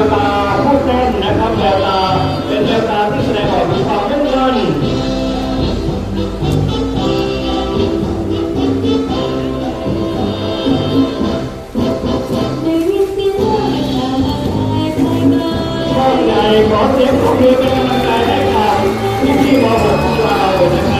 วตาผู้เต้นนะครับแววตาเป็นแววตาที่แสดงออกถึงความเล่นเงินได้ยินเสียงข้อใหญ่อเสียงปรบมือเป็นกำลังใจให้กับพี่พี่ๆมหกของเรานะครับ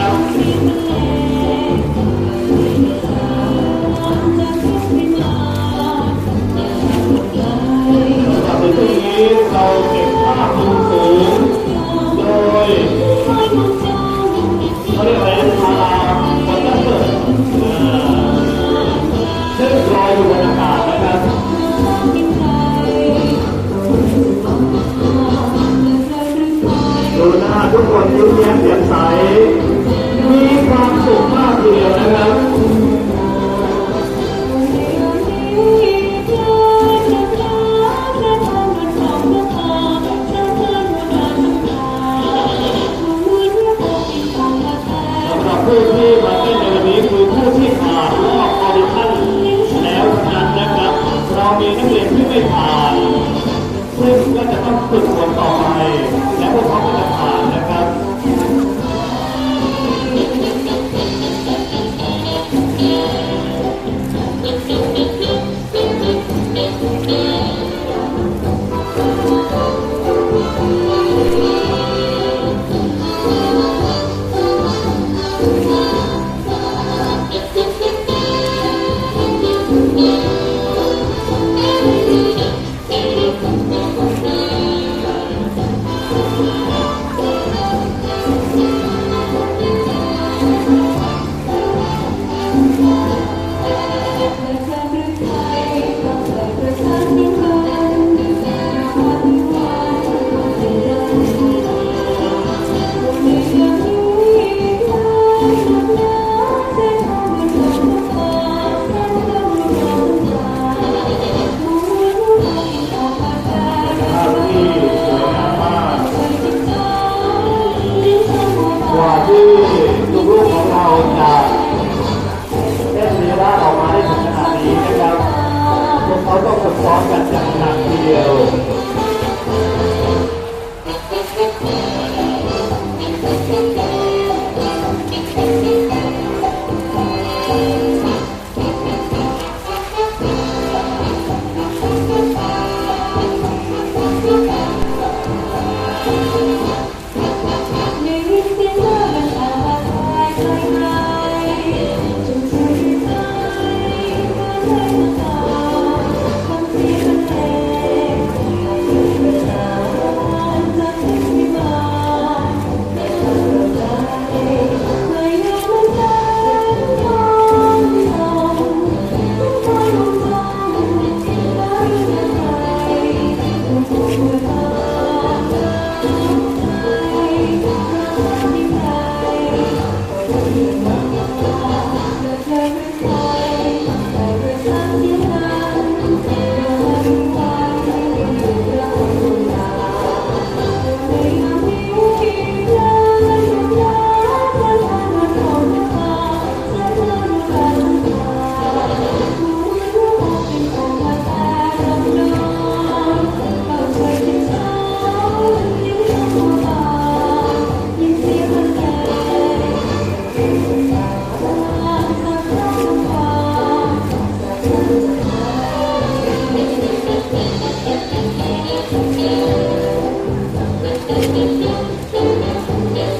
ทุกคนยิ้มแย้มแจ่มใส มีความสุขมากทีเดียวนะครับสำหรับผู้ที่มาเต้นในวันนี้คือผู้ที่ผ่านรอบออดิชั่นแล้วนั้นนะครับ เรามีนักเรียนที่ไม่ผ่าน ซึ่งก็จะต้องฝึกฝนต่อไป เ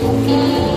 ธอ